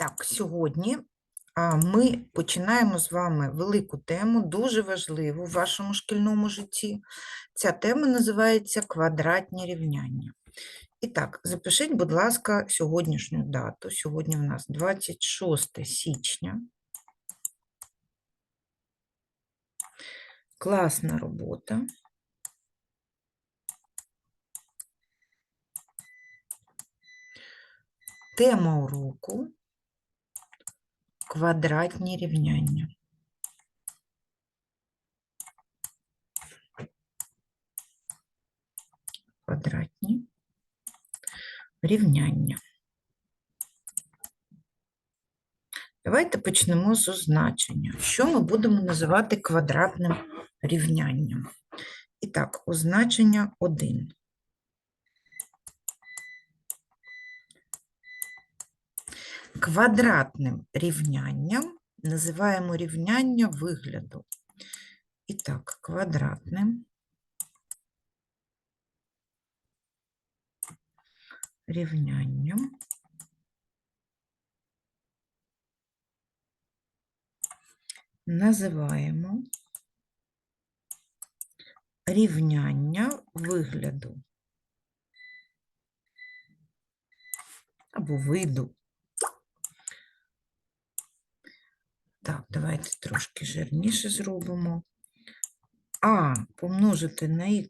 Так, сьогодні ми починаємо з вами велику тему, дуже важливу в вашому шкільному житті. Ця тема називається квадратні рівняння. І так, запишіть, будь ласка, сьогоднішню дату. Сьогодні в нас 26 січня. Класна робота. Тема уроку квадратні рівняння. Квадратні рівняння. Давайте почнемо з означення. Що ми будемо називати квадратним рівнянням? І так, означення 1. Квадратним рівнянням називаємо рівняння вигляду. І так, квадратним рівнянням називаємо рівняння вигляду або виду. Так, давайте трошки жирніше зробимо. А помножити на х,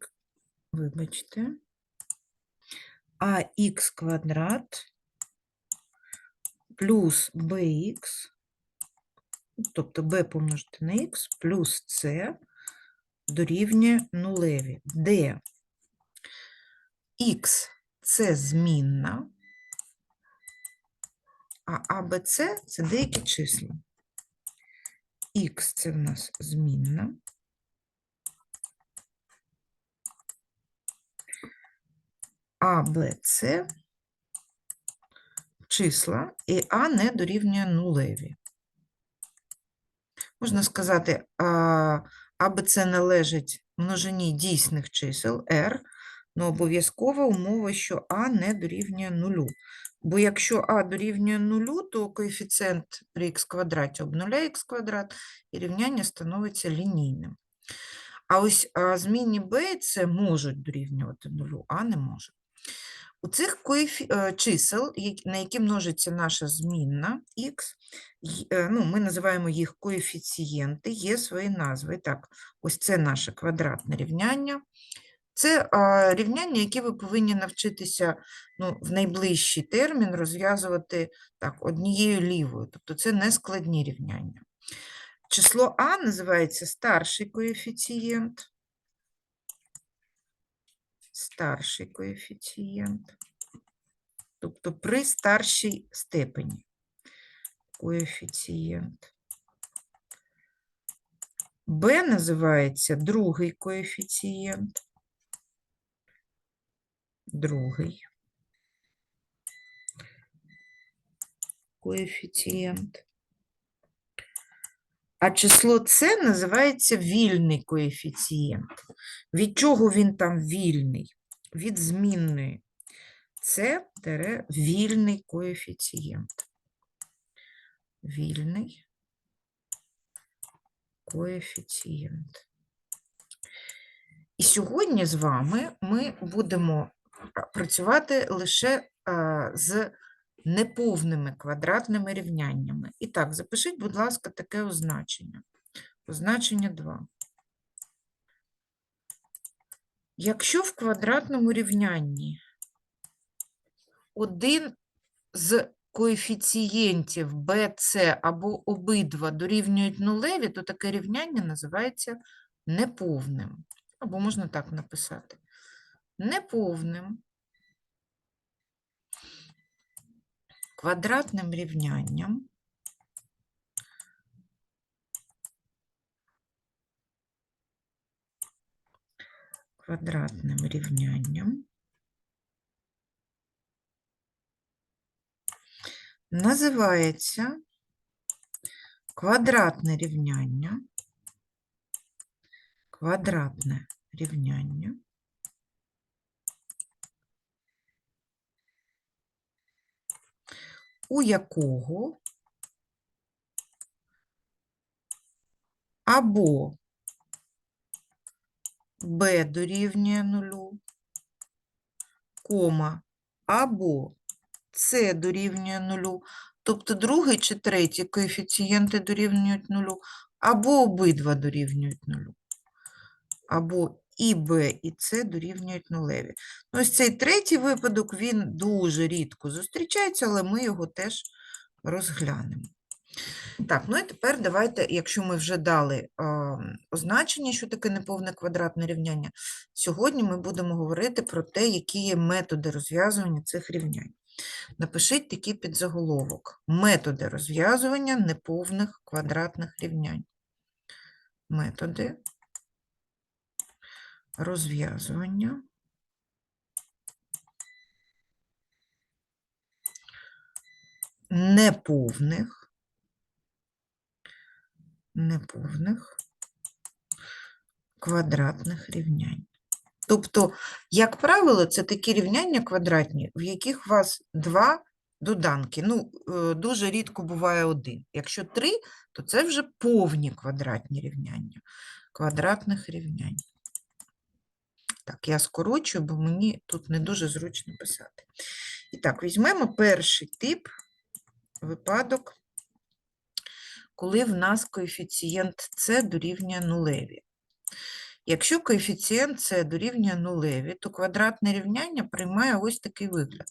вибачте, ах квадрат плюс bx, тобто b помножити на х плюс c дорівнює нулеві, де х це змінна, а АБЦ це деякі числа. Х це в нас змінна. А, Б, С числа, і А не дорівнює нулеві. Можна сказати, А, Б, С належить множині дійсних чисел R, але обов'язкова умова, що А не дорівнює нулю. Бо якщо а дорівнює нулю, то коефіцієнт при х квадраті обнуляє х квадрат, і рівняння становиться лінійним. А ось змінні b c можуть дорівнювати нулю, а не можуть. У цих е, чисел, на які множиться наша змінна х, е, ну, ми називаємо їх коефіцієнти, є свої назви. Так, ось це наше квадратне рівняння. Це рівняння, які ви повинні навчитися ну, в найближчий термін розв'язувати так, однією лівою. Тобто це не складні рівняння. Число А називається старший коефіцієнт. Старший коефіцієнт. Тобто при старшій степені коефіцієнт. Б називається другий коефіцієнт. Другий коефіцієнт. А число С називається вільний коефіцієнт. Від чого він там вільний? Від змінної. Це вільний коефіцієнт. Вільний коефіцієнт. І сьогодні з вами ми будемо працювати лише з неповними квадратними рівняннями. І так, запишіть, будь ласка, таке означення. Означення 2. Якщо в квадратному рівнянні один з коефіцієнтів b, c або обидва дорівнюють нулеві, то таке рівняння називається неповним. Або можна так написати. Неповним квадратним рівнянням квадратним рівнянням називається квадратне рівняння, квадратне рівняння у якого або b дорівнює нулю, кома, або c дорівнює нулю, тобто другий чи третій коефіцієнти дорівнюють нулю, або обидва дорівнюють нулю, або і b, і c дорівнюють нулеві. Ну, ось цей третій випадок, він дуже рідко зустрічається, але ми його теж розглянемо. Так, ну і тепер давайте, якщо ми вже дали а, означення, що таке неповне квадратне рівняння, сьогодні ми будемо говорити про те, які є методи розв'язування цих рівнянь. Напишіть такий підзаголовок. Методи розв'язування неповних квадратних рівнянь. Методи розв'язування неповних, неповних квадратних рівнянь. Тобто, як правило, це такі рівняння квадратні, в яких у вас два доданки. Ну, е, дуже рідко буває один. Якщо три, то це вже повні квадратні рівняння. Квадратних рівнянь. Так, я скорочую, бо мені тут не дуже зручно писати. І так, візьмемо перший тип випадок, коли в нас коефіцієнт С дорівнює нулеві. Якщо коефіцієнт С дорівнює нулеві, то квадратне рівняння приймає ось такий вигляд.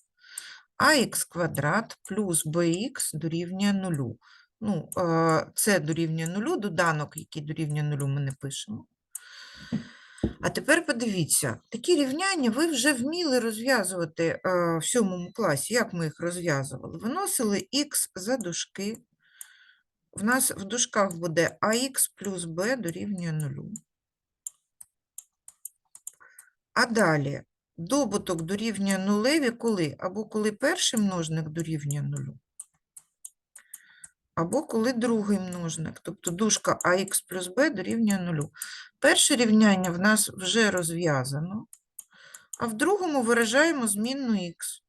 ах квадрат плюс bx дорівнює нулю. Ну, С дорівнює нулю, доданок, який дорівнює нулю, ми не пишемо. А тепер подивіться, такі рівняння ви вже вміли розв'язувати е, в сьомому класі. Як ми їх розв'язували? Виносили х за дужки. В нас в дужках буде ах плюс b дорівнює нулю. А далі добуток дорівнює нулеві коли? Або коли перший множник дорівнює нулю, або коли другий множник, тобто дужка ах плюс b дорівнює нулю. Перше рівняння в нас вже розв'язано, а в другому виражаємо змінну х.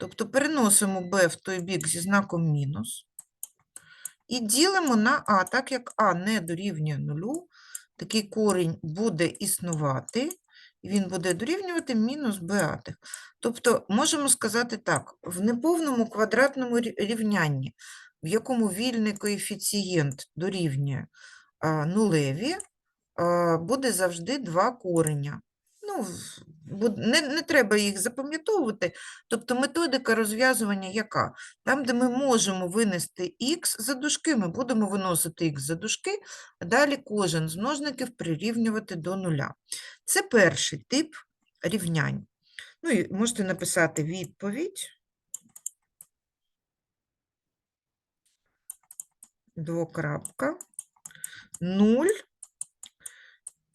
Тобто переносимо b в той бік зі знаком мінус і ділимо на а, так як а не дорівнює нулю, такий корінь буде існувати, і він буде дорівнювати мінус b. Тобто, можемо сказати так, в неповному квадратному рівнянні, в якому вільний коефіцієнт дорівнює нулеві, буде завжди два кореня. Ну, не, не треба їх запам'ятовувати. Тобто методика розв'язування яка? Там, де ми можемо винести х за дужки, ми будемо виносити х за дужки, а далі кожен з множників прирівнювати до нуля. Це перший тип рівнянь. Ну і можете написати відповідь. Двокрапка, 0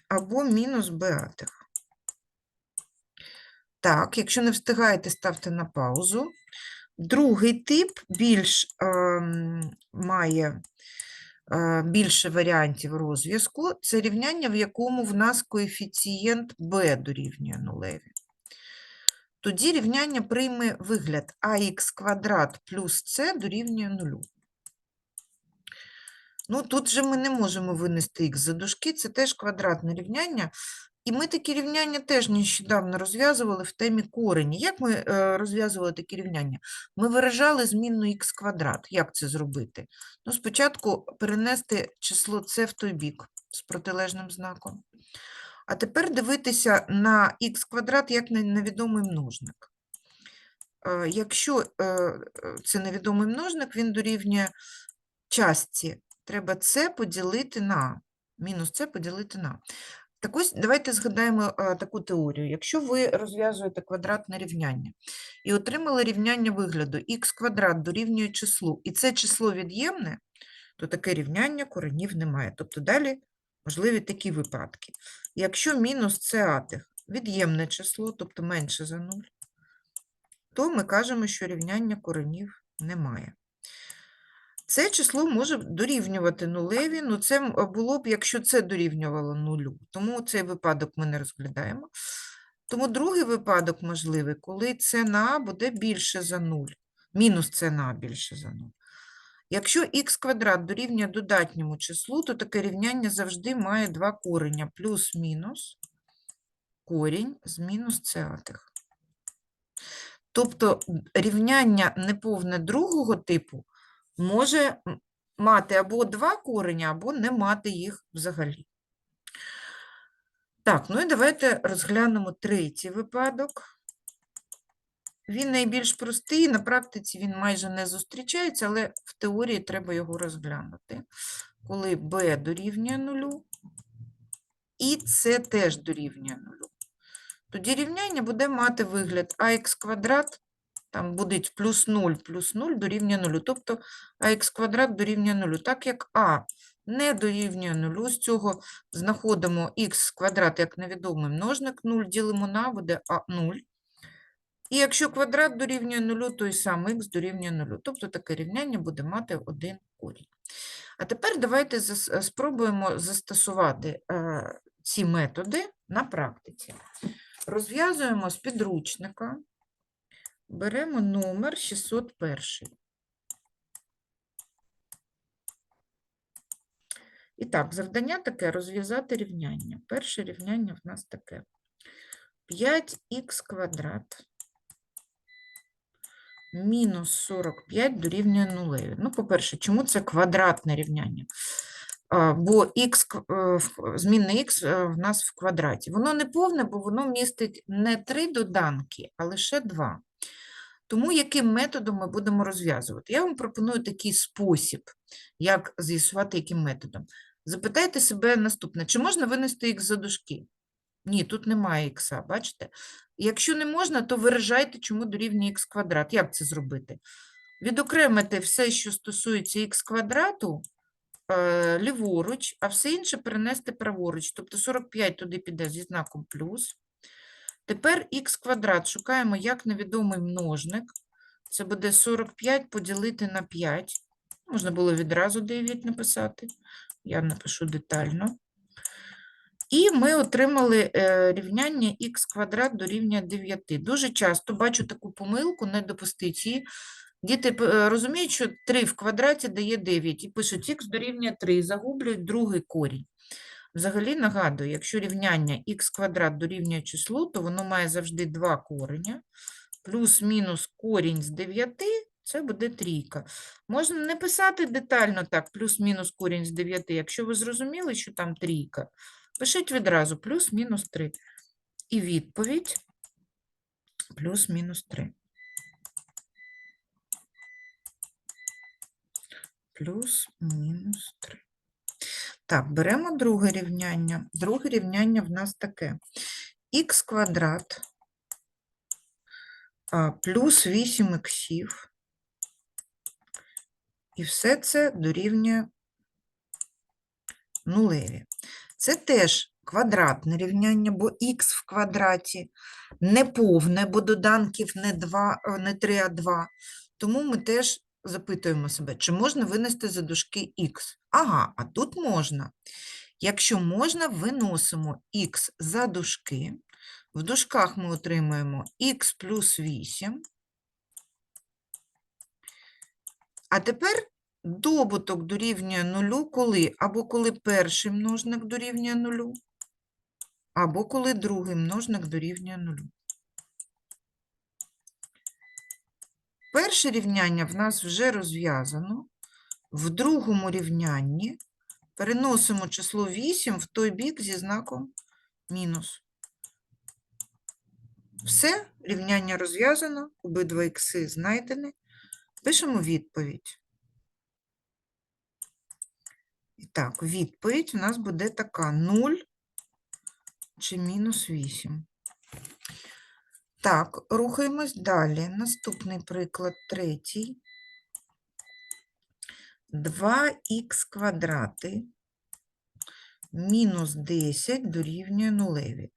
або мінус беатих. Так, якщо не встигаєте, ставте на паузу. Другий тип більш ем, має е, більше варіантів розв'язку. Це рівняння, в якому в нас коефіцієнт b дорівнює нулеві. Тоді рівняння прийме вигляд ax квадрат плюс c дорівнює нулю. Ну, тут же ми не можемо винести х за дужки, це теж квадратне рівняння. І ми такі рівняння теж нещодавно розв'язували в темі корені. Як ми е, розв'язували такі рівняння? Ми виражали змінну х квадрат. Як це зробити? Ну, спочатку перенести число c в той бік з протилежним знаком. А тепер дивитися на х квадрат як на невідомий множник. Е, Якщо е, це невідомий множник, він дорівнює частці, треба це поділити на, мінус це поділити на. Так ось давайте згадаємо а, таку теорію. Якщо ви розв'язуєте квадратне рівняння і отримали рівняння вигляду х квадрат дорівнює числу, і це число від'ємне, то таке рівняння коренів немає. Тобто далі можливі такі випадки. Якщо мінус це атих від'ємне число, тобто менше за 0, то ми кажемо, що рівняння коренів немає. Це число може дорівнювати нулеві, ну це було б, якщо це дорівнювало нулю. Тому цей випадок ми не розглядаємо. Тому другий випадок можливий, коли це на буде більше за 0. Мінус це більше за 0. Якщо х квадрат дорівнює додатньому числу, то таке рівняння завжди має два кореня. Плюс-мінус корінь з мінус цятих. Тобто рівняння неповне другого типу може мати або два кореня, або не мати їх взагалі. Так, ну і давайте розглянемо третій випадок. Він найбільш простий, на практиці він майже не зустрічається, але в теорії треба його розглянути. Коли b дорівнює нулю, і c теж дорівнює нулю. Тоді рівняння буде мати вигляд ах квадрат, там буде плюс 0 плюс 0 дорівнює 0. Тобто ах квадрат дорівнює 0. Так як а не дорівнює 0, з цього знаходимо х квадрат як невідомий множник, 0 ділимо на, буде а 0. І якщо квадрат дорівнює 0, то і сам х дорівнює 0. Тобто таке рівняння буде мати один корінь. А тепер давайте спробуємо застосувати е, ці методи на практиці. Розв'язуємо з підручника, беремо номер 601. І так, завдання таке розв'язати рівняння. Перше рівняння в нас таке. 5х квадрат мінус 45 дорівнює нулеві. Ну, по-перше, чому це квадратне рівняння? Бо х, змінне х е, в нас в квадраті. Воно не повне, бо воно містить не три доданки, а лише два. Тому яким методом ми будемо розв'язувати? Я вам пропоную такий спосіб, як з'ясувати, яким методом. Запитайте себе наступне: чи можна винести х за дужки? Ні, тут немає х, бачите? Якщо не можна, то виражайте, чому дорівнює х квадрат. Як це зробити? Відокремити все, що стосується х квадрату, е, ліворуч, а все інше перенести праворуч. Тобто 45 туди піде зі знаком плюс. Тепер х квадрат шукаємо як невідомий множник. Це буде 45 поділити на 5. Можна було відразу 9 написати. Я напишу детально. І ми отримали е, рівняння х квадрат дорівнює 9. Дуже часто бачу таку помилку, не допустіть її. Діти е, розуміють, що 3 в квадраті дає 9 і пишуть х дорівнює 3, загублюють другий корінь. Взагалі нагадую, якщо рівняння х квадрат дорівнює числу, то воно має завжди два кореня. Плюс-мінус корінь з 9 це буде трійка. Можна не писати детально так, плюс-мінус корінь з 9. Якщо ви зрозуміли, що там трійка, пишіть відразу плюс-мінус 3. І відповідь плюс-мінус 3. Плюс-мінус 3. Так, беремо друге рівняння. Друге рівняння в нас таке. х квадрат плюс 8 іксів. І все це дорівнює нулеві. Це теж квадратне рівняння, бо х в квадраті не повне, бо доданків не, 2, е, не 3, а 2. Тому ми теж запитуємо себе, чи можна винести за дужки х. Ага, а тут можна. Якщо можна, виносимо х за дужки. В дужках ми отримуємо х плюс 8. А тепер добуток дорівнює нулю, коли? Або коли перший множник дорівнює нулю, або коли другий множник дорівнює нулю. Перше рівняння в нас вже розв'язано. В другому рівнянні переносимо число 8 в той бік зі знаком мінус. Все, рівняння розв'язано, обидва ікси знайдені. Пишемо відповідь. І так, відповідь у нас буде така 0 чи мінус 8. Так, рухаємось далі. Наступний приклад, третій. 2х квадрати мінус 10 дорівнює нулеві.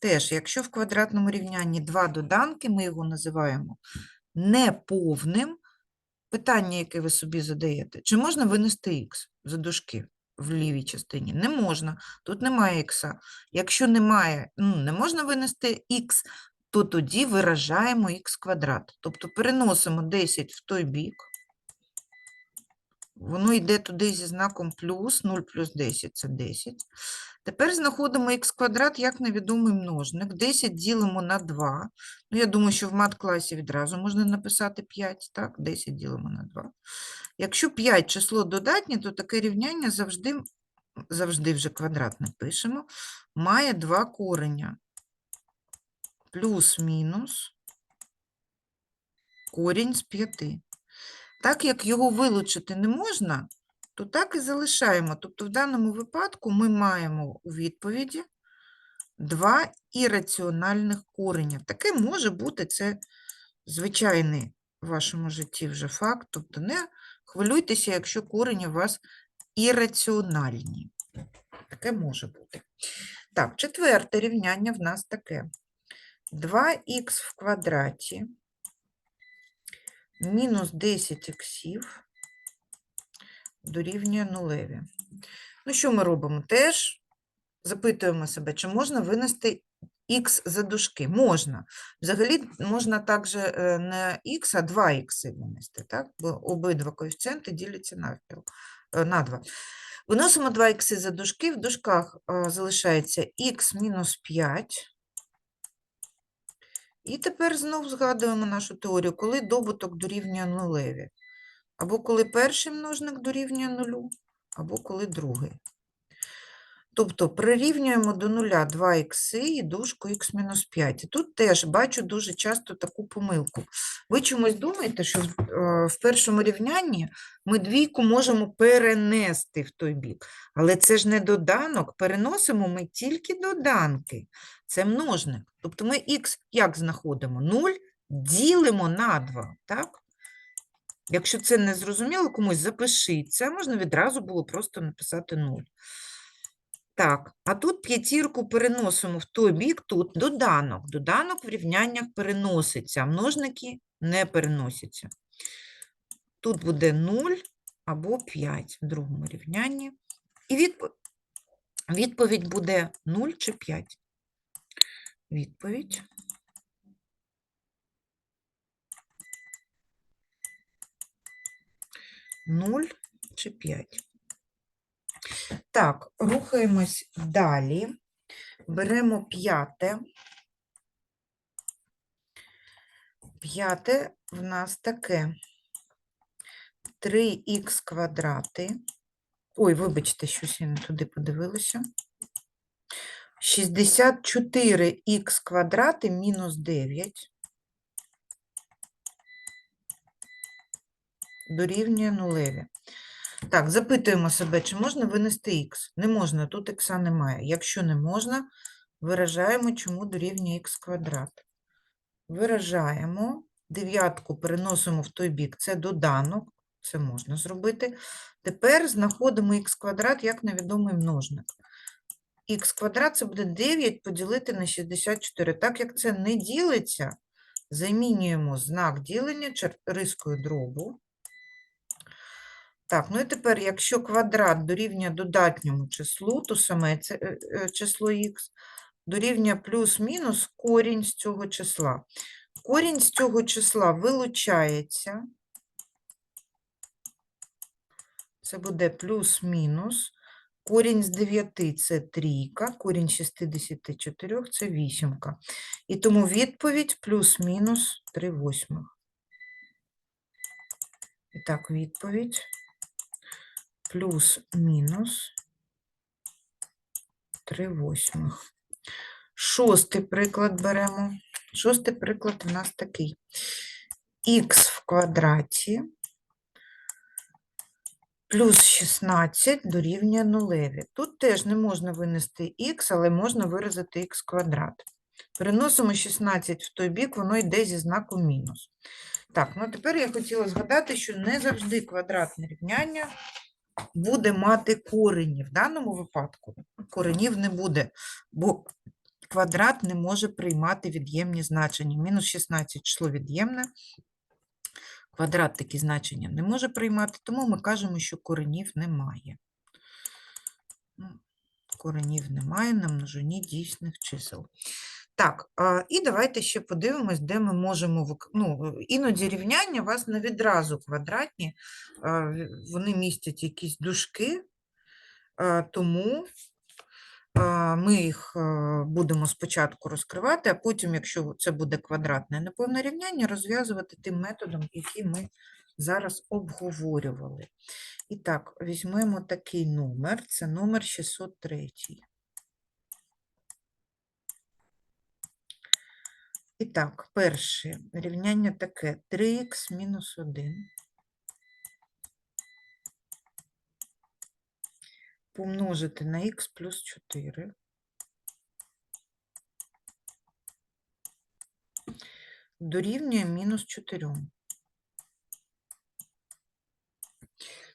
Теж, якщо в квадратному рівнянні два доданки, ми його називаємо неповним. Питання, яке ви собі задаєте, чи можна винести х за дужки в лівій частині? Не можна. Тут немає х. Якщо немає, ну, не можна винести х, то тоді виражаємо х квадрат. Тобто переносимо 10 в той бік. Воно йде туди зі знаком плюс, 0 плюс 10 – це 10. Тепер знаходимо х квадрат як невідомий множник. 10 ділимо на 2. Ну, я думаю, що в мат-класі відразу можна написати 5, так? 10 ділимо на 2. Якщо 5 число додатнє, то таке рівняння завжди, завжди вже квадратне пишемо, має два кореня. Плюс-мінус корінь з 5. Так як його вилучити не можна, то так і залишаємо. Тобто в даному випадку ми маємо у відповіді два ірраціональних кореня. Таке може бути, це звичайний в вашому житті вже факт. Тобто не хвилюйтеся, якщо корені у вас ірраціональні. Таке може бути. Так, четверте рівняння в нас таке. 2х в квадраті мінус 10 іксів дорівнює нулеві. Ну, що ми робимо? Теж запитуємо себе, чи можна винести х за дужки? Можна. Взагалі можна також е, не х, а 2 х винести, так? бо обидва коефіцієнти діляться навпіл, е, на 2. Виносимо 2 х за дужки, в дужках е, залишається х мінус 5. І тепер знов згадуємо нашу теорію, коли добуток дорівнює нулеві. Або коли перший множник дорівнює нулю, або коли другий. Тобто прирівнюємо до нуля 2 х і дужку х-5. І тут теж бачу дуже часто таку помилку. Ви чомусь думаєте, що е, в першому рівнянні ми двійку можемо перенести в той бік. Але це ж не доданок, переносимо ми тільки доданки. Це множник. Тобто ми х як знаходимо? 0 ділимо на 2, так? Якщо це не зрозуміло комусь, запишіть це, можна відразу було просто написати 0. Так, а тут п'ятірку переносимо в той бік, тут доданок. Доданок в рівняннях переноситься, а множники не переносяться. Тут буде 0 або 5 в другому рівнянні. І відпо- відповідь буде 0 чи 5. Відповідь. Нуль чи 5. Так, рухаємось далі. Беремо п'яте. П'яте в нас таке 3х квадрати. Ой, вибачте, щось я не туди подивилася. 64х квадрати мінус 9 дорівнює нулеві. Так, запитуємо себе, чи можна винести х? Не можна, тут х немає. Якщо не можна, виражаємо, чому дорівнює х квадрат. Виражаємо, дев'ятку переносимо в той бік, це доданок, це можна зробити. Тепер знаходимо х квадрат як невідомий множник. х квадрат це буде 9 поділити на 64. Так як це не ділиться, замінюємо знак ділення рискою дробу. Так, ну і тепер, якщо квадрат дорівнює додатньому числу, то саме це е, е, число х дорівнює плюс-мінус корінь з цього числа. Корінь з цього числа вилучається. Це буде плюс-мінус. Корінь з 9 – це трійка, корінь з 64 – це вісімка. І тому відповідь плюс-мінус 3 восьмих. І так, відповідь плюс-мінус 3 восьмих. Шостий приклад беремо. Шостий приклад у нас такий. х в квадраті плюс 16 дорівнює нулеві. Тут теж не можна винести х, але можна виразити х квадрат. Переносимо 16 в той бік, воно йде зі знаком мінус. Так, ну тепер я хотіла згадати, що не завжди квадратне рівняння буде мати корені. В даному випадку коренів не буде, бо квадрат не може приймати від'ємні значення. Мінус 16 число від'ємне, квадрат такі значення не може приймати, тому ми кажемо, що коренів немає. Ну, Коренів немає на множині дійсних чисел. Так, і давайте ще подивимось, де ми можемо ну, іноді рівняння у вас не відразу квадратні, вони містять якісь дужки, тому ми їх будемо спочатку розкривати, а потім, якщо це буде квадратне неповне рівняння, розв'язувати тим методом, який ми зараз обговорювали. І так, візьмемо такий номер, це номер 603. І так, перше рівняння таке 3х мінус 1 помножити на х плюс 4 дорівнює мінус 4.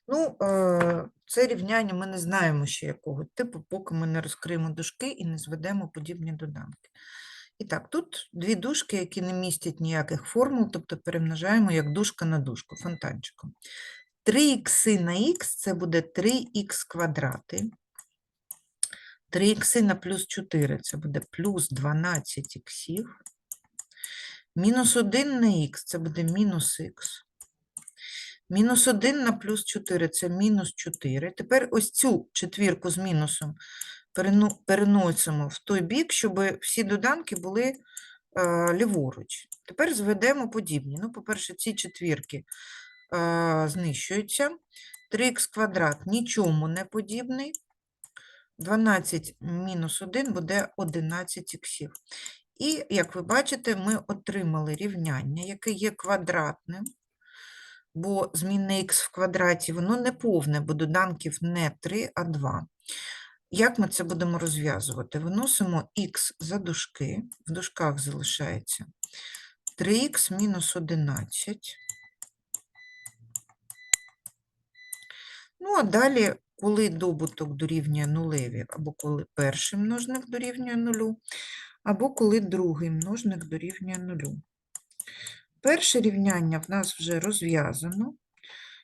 Ну, е, це рівняння ми не знаємо ще якого типу, поки ми не розкриємо дужки і не зведемо подібні доданки. І так, тут дві дужки, які не містять ніяких формул, тобто перемножаємо як дужка на дужку, фонтанчиком. 3х на х це буде 3х квадрати. 3х на плюс 4 це буде плюс 12 іксів. Мінус 1 на х це буде мінус х. Мінус 1 на плюс 4 це мінус 4. Тепер ось цю четвірку з мінусом переносимо в той бік, щоб всі доданки були е, ліворуч. Тепер зведемо подібні. Ну, по-перше, ці четвірки е, знищуються. 3х квадрат нічому не подібний. 12 мінус 1 буде 11 іксів. І, як ви бачите, ми отримали рівняння, яке є квадратним, бо змінне х в квадраті, воно не повне, бо доданків не 3, а 2. Як ми це будемо розв'язувати? Виносимо х за дужки, в дужках залишається 3х мінус 11. Ну, а далі, коли добуток дорівнює нулеві, або коли перший множник дорівнює нулю, або коли другий множник дорівнює нулю. Перше рівняння в нас вже розв'язано.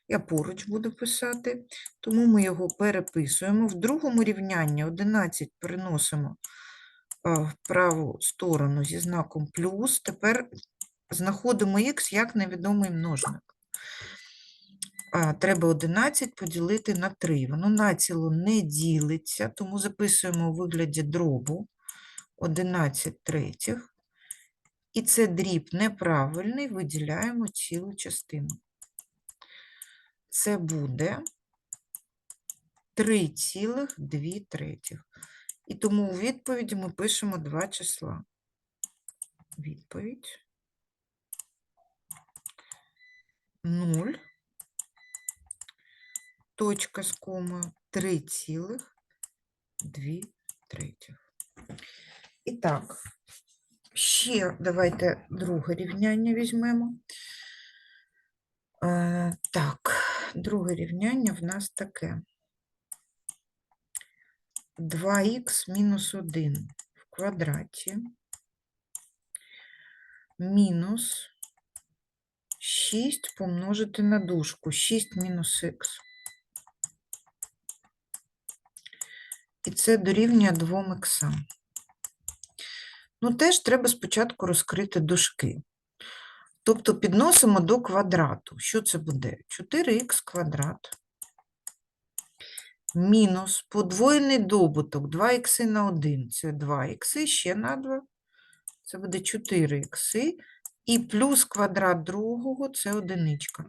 Я поруч буду писати, тому ми його переписуємо. В другому рівнянні 11 переносимо в праву сторону зі знаком плюс. Тепер знаходимо х як невідомий множник. Треба 11 поділити на 3. Воно націло не ділиться, тому записуємо у вигляді дробу 11 третіх. І це дріб неправильний, виділяємо цілу частину. Це буде 3,2 третіх. І тому у відповіді ми пишемо два числа. Відповідь 0, точка з комою 3,2 третіх. І так, ще давайте друге рівняння візьмемо. Е, Так, друге рівняння в нас таке. 2х мінус 1 в квадраті мінус 6 помножити на дужку. 6 мінус х. І це дорівнює 2 х. Ну, теж треба спочатку розкрити дужки. Тобто підносимо до квадрату. Що це буде? 4х квадрат мінус подвоєний добуток 2х на 1 – це 2х, ще на 2 – це буде 4х, і плюс квадрат другого – це одиничка.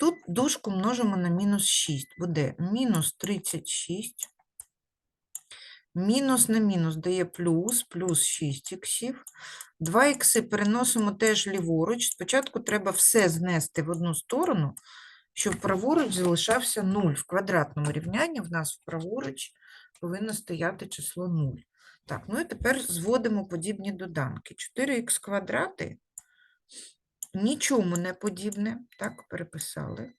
Тут дужку множимо на мінус 6, буде мінус 36, мінус на мінус дає плюс, плюс 6 іксів. 2 ікси переносимо теж ліворуч. Спочатку треба все знести в одну сторону, щоб праворуч залишався 0. В квадратному рівнянні в нас праворуч повинно стояти число 0. Так, ну і тепер зводимо подібні доданки. 4х квадрати нічому не подібне. Так, переписали.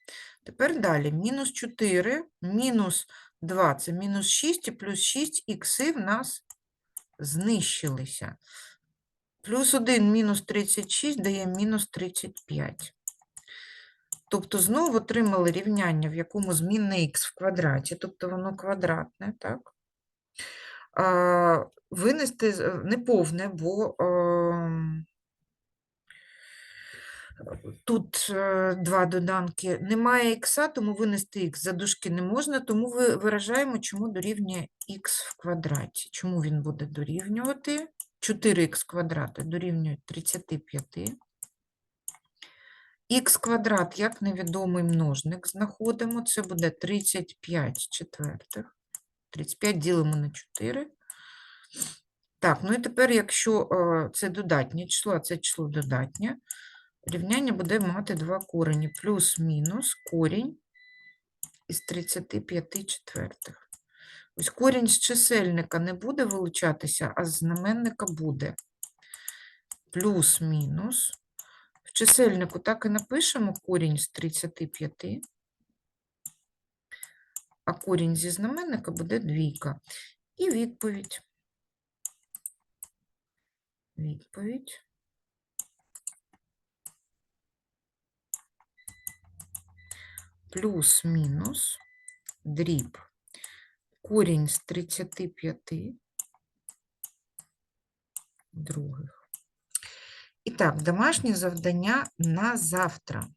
Тепер далі. Мінус 4, мінус 2 – це мінус 6, і плюс 6 ікси в нас знищилися. Плюс 1 мінус 36 дає мінус 35. Тобто знову отримали рівняння, в якому змінне х в квадраті, тобто воно квадратне, так? винести е, неповне, бо тут е, два доданки. Немає ікса, тому винести х за дужки не можна, тому ви виражаємо, чому дорівнює х в квадраті. Чому він буде дорівнювати? 4х квадрат дорівнює 35. Х квадрат як невідомий множник знаходимо. Це буде 35 четвертих. 35 ділимо на 4. Так, ну і тепер, якщо е, це додатнє число, а це число додатнє, рівняння буде мати два корені. Плюс-мінус корінь із 35 четвертих. Ось корінь з чисельника не буде вилучатися, а з знаменника буде. Плюс-мінус. В чисельнику так і напишемо корінь з 35, а корінь зі знаменника буде двійка. І відповідь. Відповідь. Плюс-мінус дріб. Корінь з 35 других. І так, домашнє завдання на завтра.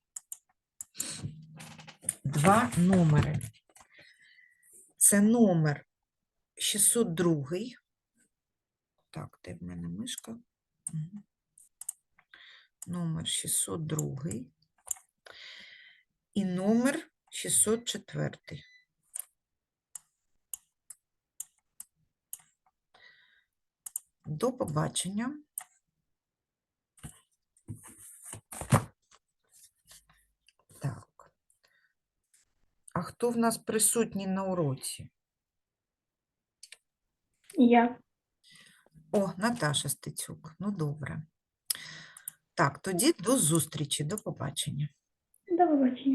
Два номери. Це номер 602. Так, де в мене мишка? Номер 602 і номер 604. До побачення. Так. А хто в нас присутній на уроці? Я. О, Наташа Стецюк. Ну, добре. Так, тоді до зустрічі, до побачення. До побачення.